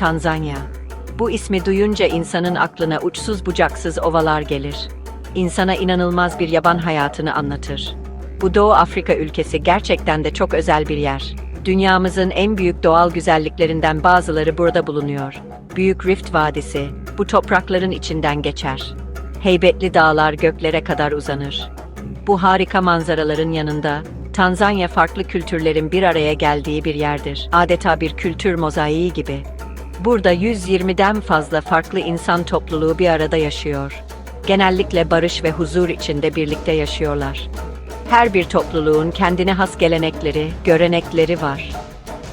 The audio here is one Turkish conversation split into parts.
Tanzanya. Bu ismi duyunca insanın aklına uçsuz bucaksız ovalar gelir. İnsana inanılmaz bir yaban hayatını anlatır. Bu Doğu Afrika ülkesi gerçekten de çok özel bir yer. Dünyamızın en büyük doğal güzelliklerinden bazıları burada bulunuyor. Büyük Rift Vadisi, bu toprakların içinden geçer. Heybetli dağlar göklere kadar uzanır. Bu harika manzaraların yanında, Tanzanya farklı kültürlerin bir araya geldiği bir yerdir. Adeta bir kültür mozaiği gibi. Burada 120'den fazla farklı insan topluluğu bir arada yaşıyor. Genellikle barış ve huzur içinde birlikte yaşıyorlar. Her bir topluluğun kendine has gelenekleri, görenekleri var.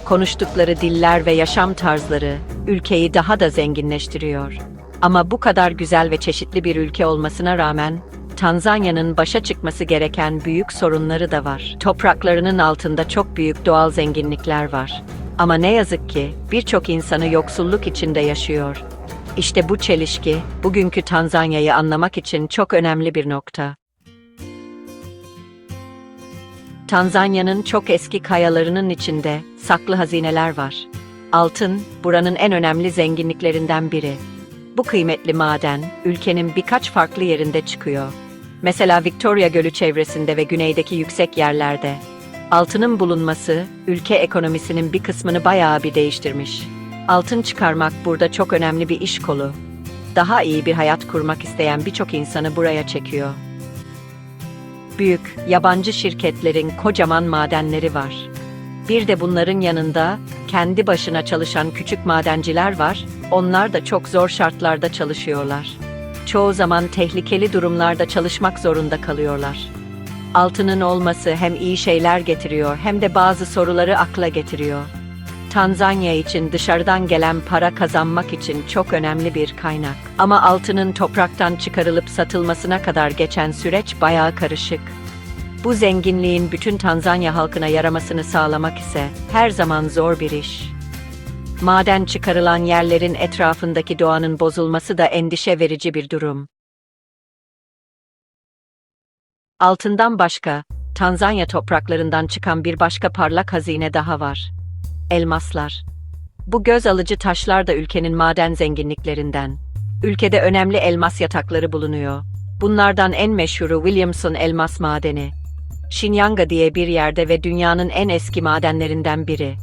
Konuştukları diller ve yaşam tarzları ülkeyi daha da zenginleştiriyor. Ama bu kadar güzel ve çeşitli bir ülke olmasına rağmen Tanzanya'nın başa çıkması gereken büyük sorunları da var. Topraklarının altında çok büyük doğal zenginlikler var. Ama ne yazık ki birçok insanı yoksulluk içinde yaşıyor. İşte bu çelişki bugünkü Tanzanya'yı anlamak için çok önemli bir nokta. Tanzanya'nın çok eski kayalarının içinde saklı hazineler var. Altın, buranın en önemli zenginliklerinden biri. Bu kıymetli maden, ülkenin birkaç farklı yerinde çıkıyor. Mesela Victoria Gölü çevresinde ve güneydeki yüksek yerlerde. Altının bulunması, ülke ekonomisinin bir kısmını bayağı bir değiştirmiş. Altın çıkarmak burada çok önemli bir iş kolu. Daha iyi bir hayat kurmak isteyen birçok insanı buraya çekiyor. Büyük, yabancı şirketlerin kocaman madenleri var. Bir de bunların yanında kendi başına çalışan küçük madenciler var. Onlar da çok zor şartlarda çalışıyorlar. Çoğu zaman tehlikeli durumlarda çalışmak zorunda kalıyorlar. Altının olması hem iyi şeyler getiriyor hem de bazı soruları akla getiriyor. Tanzanya için dışarıdan gelen para kazanmak için çok önemli bir kaynak. Ama altının topraktan çıkarılıp satılmasına kadar geçen süreç bayağı karışık. Bu zenginliğin bütün Tanzanya halkına yaramasını sağlamak ise her zaman zor bir iş. Maden çıkarılan yerlerin etrafındaki doğanın bozulması da endişe verici bir durum. Altından başka, Tanzanya topraklarından çıkan bir başka parlak hazine daha var. Elmaslar. Bu göz alıcı taşlar da ülkenin maden zenginliklerinden. Ülkede önemli elmas yatakları bulunuyor. Bunlardan en meşhuru Williamson elmas madeni. Shinyanga diye bir yerde ve dünyanın en eski madenlerinden biri.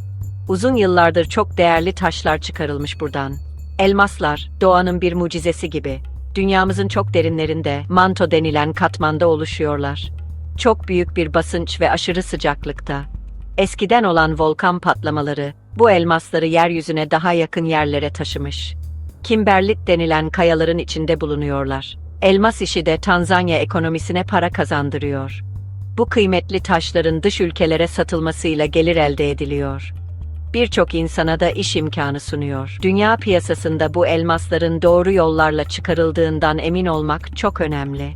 Uzun yıllardır çok değerli taşlar çıkarılmış buradan. Elmaslar, doğanın bir mucizesi gibi. Dünyamızın çok derinlerinde, manto denilen katmanda oluşuyorlar. Çok büyük bir basınç ve aşırı sıcaklıkta. Eskiden olan volkan patlamaları, bu elmasları yeryüzüne daha yakın yerlere taşımış. Kimberlit denilen kayaların içinde bulunuyorlar. Elmas işi de Tanzanya ekonomisine para kazandırıyor. Bu kıymetli taşların dış ülkelere satılmasıyla gelir elde ediliyor. Birçok insana da iş imkanı sunuyor. Dünya piyasasında bu elmasların doğru yollarla çıkarıldığından emin olmak çok önemli.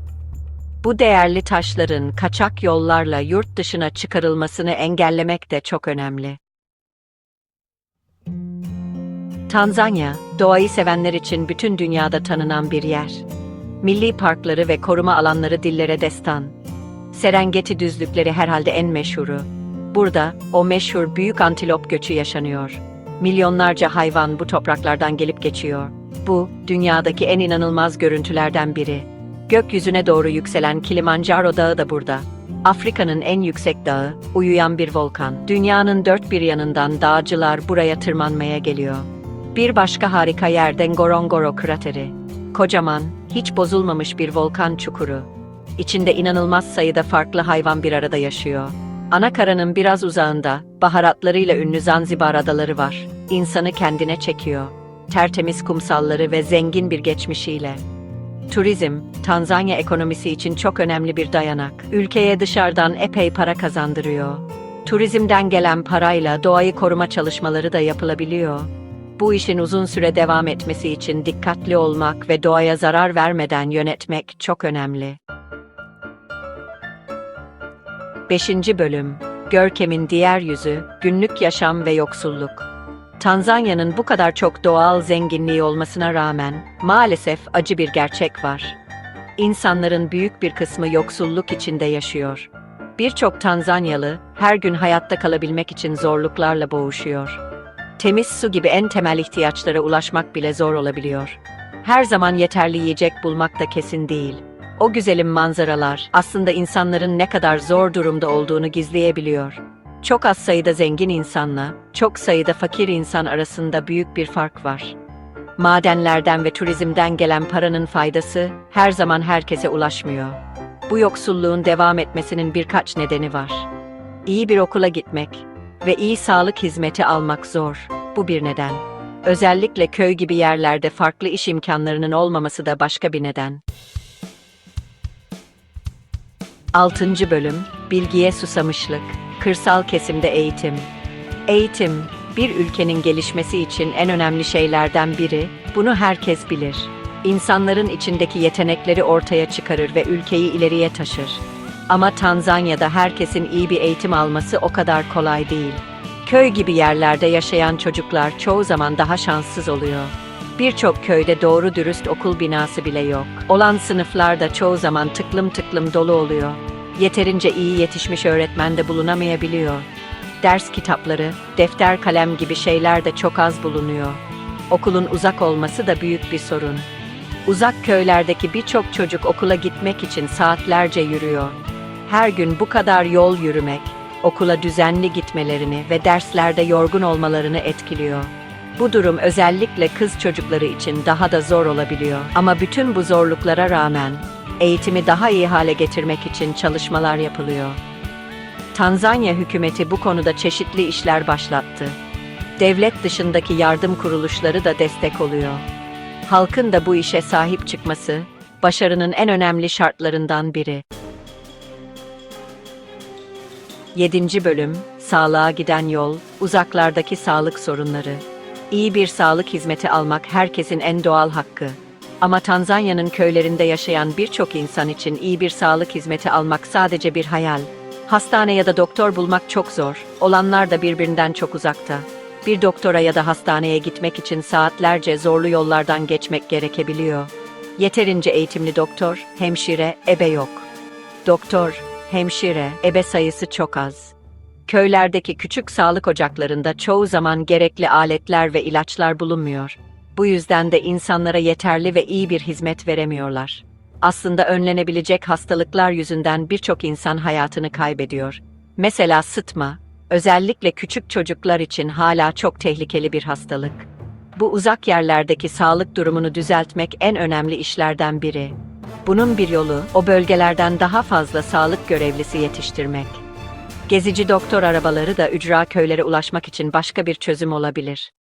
Bu değerli taşların kaçak yollarla yurt dışına çıkarılmasını engellemek de çok önemli. Tanzanya, doğayı sevenler için bütün dünyada tanınan bir yer. Milli parkları ve koruma alanları dillere destan. Serengeti düzlükleri herhalde en meşhuru. Burada o meşhur büyük antilop göçü yaşanıyor. Milyonlarca hayvan bu topraklardan gelip geçiyor. Bu, dünyadaki en inanılmaz görüntülerden biri. Gökyüzüne doğru yükselen Kilimanjaro Dağı da burada. Afrika'nın en yüksek dağı, uyuyan bir volkan. Dünyanın dört bir yanından dağcılar buraya tırmanmaya geliyor. Bir başka harika yer Ngorongoro krateri. Kocaman, hiç bozulmamış bir volkan çukuru. İçinde inanılmaz sayıda farklı hayvan bir arada yaşıyor. Anakara'nın biraz uzağında, baharatlarıyla ünlü Zanzibar adaları var. İnsanı kendine çekiyor. Tertemiz kumsalları ve zengin bir geçmişiyle. Turizm, Tanzanya ekonomisi için çok önemli bir dayanak. Ülkeye dışarıdan epey para kazandırıyor. Turizmden gelen parayla doğayı koruma çalışmaları da yapılabiliyor. Bu işin uzun süre devam etmesi için dikkatli olmak ve doğaya zarar vermeden yönetmek çok önemli. 5. Bölüm Görkem'in diğer yüzü, günlük yaşam ve yoksulluk. Tanzanya'nın bu kadar çok doğal zenginliği olmasına rağmen maalesef acı bir gerçek var. İnsanların büyük bir kısmı yoksulluk içinde yaşıyor. Birçok Tanzanyalı her gün hayatta kalabilmek için zorluklarla boğuşuyor. Temiz su gibi en temel ihtiyaçlara ulaşmak bile zor olabiliyor. Her zaman yeterli yiyecek bulmak da kesin değil. O güzelim manzaralar aslında insanların ne kadar zor durumda olduğunu gizleyebiliyor. Çok az sayıda zengin insanla çok sayıda fakir insan arasında büyük bir fark var. Madenlerden ve turizmden gelen paranın faydası her zaman herkese ulaşmıyor. Bu yoksulluğun devam etmesinin birkaç nedeni var. İyi bir okula gitmek ve iyi sağlık hizmeti almak zor. Bu bir neden. Özellikle köy gibi yerlerde farklı iş imkanlarının olmaması da başka bir neden. 6. bölüm Bilgiye susamışlık. Kırsal kesimde eğitim. Eğitim, bir ülkenin gelişmesi için en önemli şeylerden biri. Bunu herkes bilir. İnsanların içindeki yetenekleri ortaya çıkarır ve ülkeyi ileriye taşır. Ama Tanzanya'da herkesin iyi bir eğitim alması o kadar kolay değil. Köy gibi yerlerde yaşayan çocuklar çoğu zaman daha şanssız oluyor. Birçok köyde doğru dürüst okul binası bile yok. Olan sınıflar da çoğu zaman tıklım tıklım dolu oluyor. Yeterince iyi yetişmiş öğretmen de bulunamayabiliyor. Ders kitapları, defter kalem gibi şeyler de çok az bulunuyor. Okulun uzak olması da büyük bir sorun. Uzak köylerdeki birçok çocuk okula gitmek için saatlerce yürüyor. Her gün bu kadar yol yürümek, okula düzenli gitmelerini ve derslerde yorgun olmalarını etkiliyor. Bu durum özellikle kız çocukları için daha da zor olabiliyor. Ama bütün bu zorluklara rağmen eğitimi daha iyi hale getirmek için çalışmalar yapılıyor. Tanzanya hükümeti bu konuda çeşitli işler başlattı. Devlet dışındaki yardım kuruluşları da destek oluyor. Halkın da bu işe sahip çıkması başarının en önemli şartlarından biri. 7. bölüm Sağlığa giden yol, uzaklardaki sağlık sorunları. İyi bir sağlık hizmeti almak herkesin en doğal hakkı. Ama Tanzanya'nın köylerinde yaşayan birçok insan için iyi bir sağlık hizmeti almak sadece bir hayal. Hastane ya da doktor bulmak çok zor. Olanlar da birbirinden çok uzakta. Bir doktora ya da hastaneye gitmek için saatlerce zorlu yollardan geçmek gerekebiliyor. Yeterince eğitimli doktor, hemşire, ebe yok. Doktor, hemşire, ebe sayısı çok az. Köylerdeki küçük sağlık ocaklarında çoğu zaman gerekli aletler ve ilaçlar bulunmuyor. Bu yüzden de insanlara yeterli ve iyi bir hizmet veremiyorlar. Aslında önlenebilecek hastalıklar yüzünden birçok insan hayatını kaybediyor. Mesela sıtma, özellikle küçük çocuklar için hala çok tehlikeli bir hastalık. Bu uzak yerlerdeki sağlık durumunu düzeltmek en önemli işlerden biri. Bunun bir yolu o bölgelerden daha fazla sağlık görevlisi yetiştirmek. Gezici doktor arabaları da ücra köylere ulaşmak için başka bir çözüm olabilir.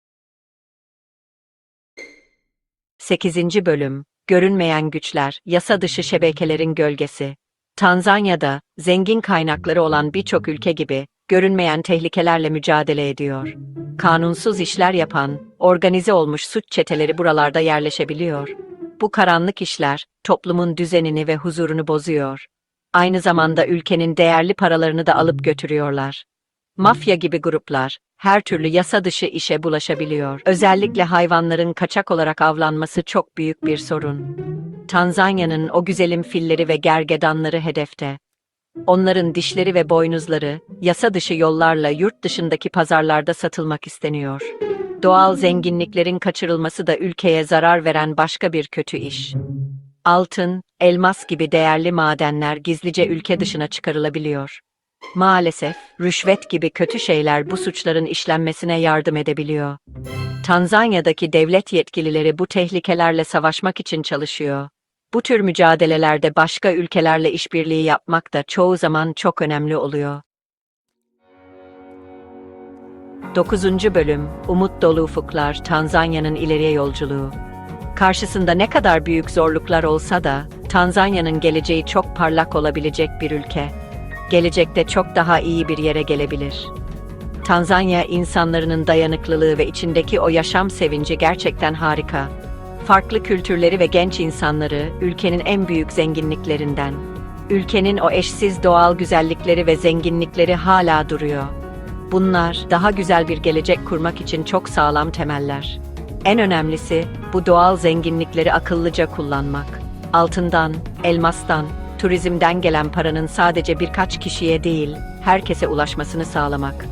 8. bölüm Görünmeyen güçler, yasa dışı şebekelerin gölgesi. Tanzanya'da zengin kaynakları olan birçok ülke gibi görünmeyen tehlikelerle mücadele ediyor. Kanunsuz işler yapan, organize olmuş suç çeteleri buralarda yerleşebiliyor. Bu karanlık işler toplumun düzenini ve huzurunu bozuyor. Aynı zamanda ülkenin değerli paralarını da alıp götürüyorlar. Mafya gibi gruplar her türlü yasa dışı işe bulaşabiliyor. Özellikle hayvanların kaçak olarak avlanması çok büyük bir sorun. Tanzanya'nın o güzelim filleri ve gergedanları hedefte. Onların dişleri ve boynuzları yasa dışı yollarla yurt dışındaki pazarlarda satılmak isteniyor. Doğal zenginliklerin kaçırılması da ülkeye zarar veren başka bir kötü iş. Altın, elmas gibi değerli madenler gizlice ülke dışına çıkarılabiliyor. Maalesef, rüşvet gibi kötü şeyler bu suçların işlenmesine yardım edebiliyor. Tanzanya'daki devlet yetkilileri bu tehlikelerle savaşmak için çalışıyor. Bu tür mücadelelerde başka ülkelerle işbirliği yapmak da çoğu zaman çok önemli oluyor. 9. bölüm Umut dolu ufuklar Tanzanya'nın ileriye yolculuğu. Karşısında ne kadar büyük zorluklar olsa da Tanzanya'nın geleceği çok parlak olabilecek bir ülke. Gelecekte çok daha iyi bir yere gelebilir. Tanzanya insanların dayanıklılığı ve içindeki o yaşam sevinci gerçekten harika. Farklı kültürleri ve genç insanları ülkenin en büyük zenginliklerinden. Ülkenin o eşsiz doğal güzellikleri ve zenginlikleri hala duruyor. Bunlar daha güzel bir gelecek kurmak için çok sağlam temeller. En önemlisi bu doğal zenginlikleri akıllıca kullanmak. Altından, elmastan, turizmden gelen paranın sadece birkaç kişiye değil, herkese ulaşmasını sağlamak.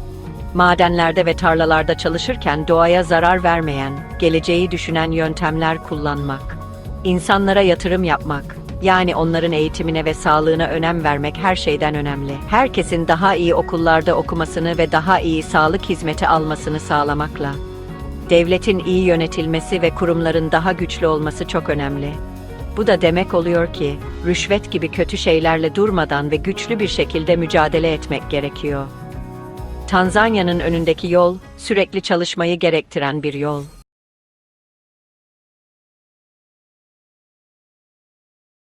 Madenlerde ve tarlalarda çalışırken doğaya zarar vermeyen, geleceği düşünen yöntemler kullanmak. İnsanlara yatırım yapmak, yani onların eğitimine ve sağlığına önem vermek her şeyden önemli. Herkesin daha iyi okullarda okumasını ve daha iyi sağlık hizmeti almasını sağlamakla. Devletin iyi yönetilmesi ve kurumların daha güçlü olması çok önemli. Bu da demek oluyor ki, rüşvet gibi kötü şeylerle durmadan ve güçlü bir şekilde mücadele etmek gerekiyor. Tanzanya'nın önündeki yol, sürekli çalışmayı gerektiren bir yol.